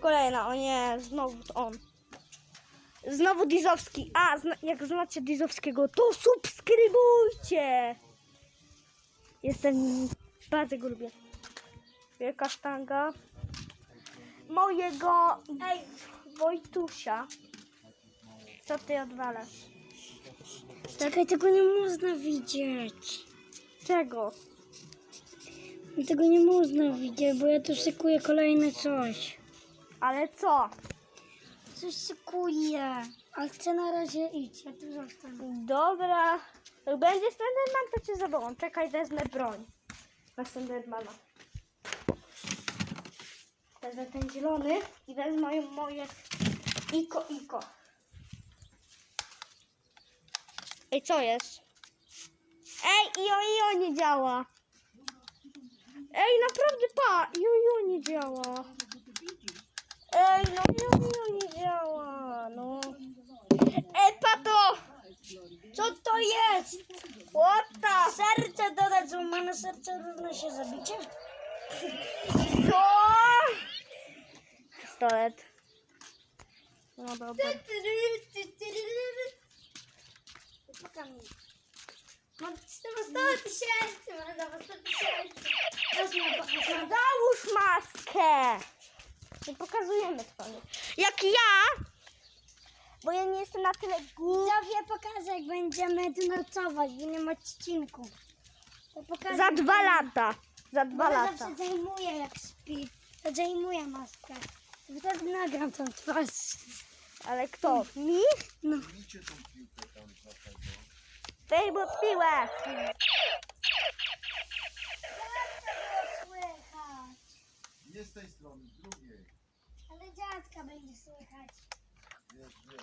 kolejna. O nie, znowu to on. Znowu Dizowski. A, zna, jak znacie Dizowskiego, to subskrybujcie. Jestem bardzo go lubię. Wielka sztanga. Mojego ej, Wojtusia. Co ty odwalasz? Czekaj, tego nie można widzieć. Czego? Tego nie można widzieć, bo ja tu szykuję kolejne coś. Ale co? Coś szykuję. Ale chcę na razie iść, ja tu zostanę. Dobra. Jak będzie Slenderman, to cię zawołam. Czekaj, wezmę broń. Na Slendermana. Wezmę ten zielony i wezmę moje Iko Iko. Ej, co jest? Ej, io io nie działa. Ej, naprawdę pa, io io nie działa. Ej, no io io nie działa, no. Ej, pato! Co to jest? The? Serce dodać, że ma na serce równa się zabicie? Co? Pistolet. No dobra. Pokaż mi. Mam 100 tysięcy, mam 100 tysięcy. Pokażę. Załóż maskę! Nie pokazujemy twarzy. Jak ja, bo jestem na tyle głupi. Widzowie pokażę, jak będziemy nocować w innym odcinku. To pokażę. Za dwa lata. Za dwa Bo ja lata. zawsze zajmuję jak śpi. To zajmuję maskę. Wtedy nagram tą twarz. Ale kto? Mi? No. Bijcie tą piłkę tam za tego. Tej bo piłę. słychać. Nie z tej strony, z drugiej. Ale dziadka będzie słychać. Wiesz, wiesz.